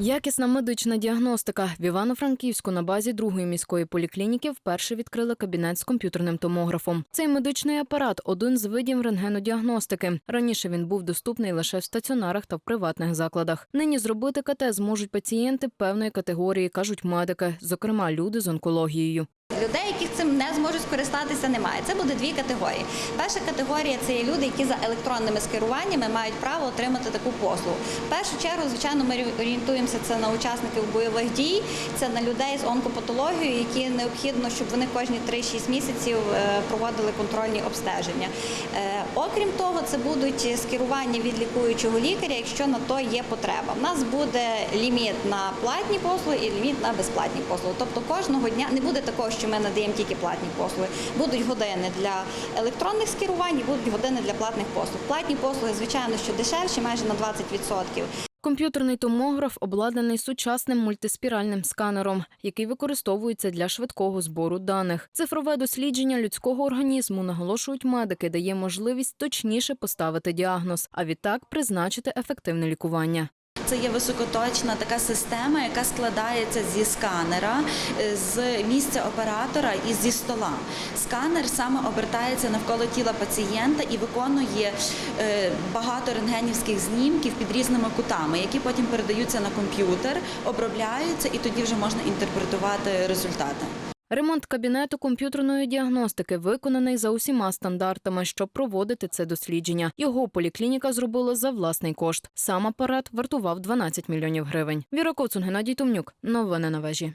Якісна медична діагностика в Івано-Франківську на базі другої міської поліклініки вперше відкрили кабінет з комп'ютерним томографом. Цей медичний апарат один з видів рентгенодіагностики. Раніше він був доступний лише в стаціонарах та в приватних закладах. Нині зробити КТ зможуть пацієнти певної категорії, кажуть медики, зокрема люди з онкологією. Людей, яких цим не зможуть скористатися, немає. Це буде дві категорії. Перша категорія це є люди, які за електронними скеруваннями мають право отримати таку послугу. В першу чергу, звичайно, ми орієнтуємося це на учасників бойових дій, це на людей з онкопатологією, які необхідно, щоб вони кожні 3-6 місяців е, проводили контрольні обстеження. Е, Окрім того, це будуть скерування від лікуючого лікаря, якщо на то є потреба. У нас буде ліміт на платні послуги і ліміт на безплатні послуги. Тобто кожного дня не буде такого, що ми надаємо тільки платні послуги. Будуть години для електронних скерувань, будуть години для платних послуг. Платні послуги, звичайно, що дешевші, майже на 20%. Комп'ютерний томограф обладнаний сучасним мультиспіральним сканером, який використовується для швидкого збору даних. Цифрове дослідження людського організму, наголошують медики, дає можливість точніше поставити діагноз, а відтак призначити ефективне лікування. Це є високоточна така система, яка складається зі сканера, е, з місця оператора і зі стола. Сканер саме обертається навколо тіла пацієнта і виконує е, багато рентгенівських знімків під різними кутами, які потім передаються на комп'ютер, обробляються і тоді вже можна інтерпретувати результати. Ремонт кабінету комп'ютерної діагностики виконаний за усіма стандартами, щоб проводити це дослідження. Його поліклініка зробила за власний кошт. Сам апарат вартував 12 мільйонів гривень. Віра Коцун, Геннадій Томнюк. Новини на вежі.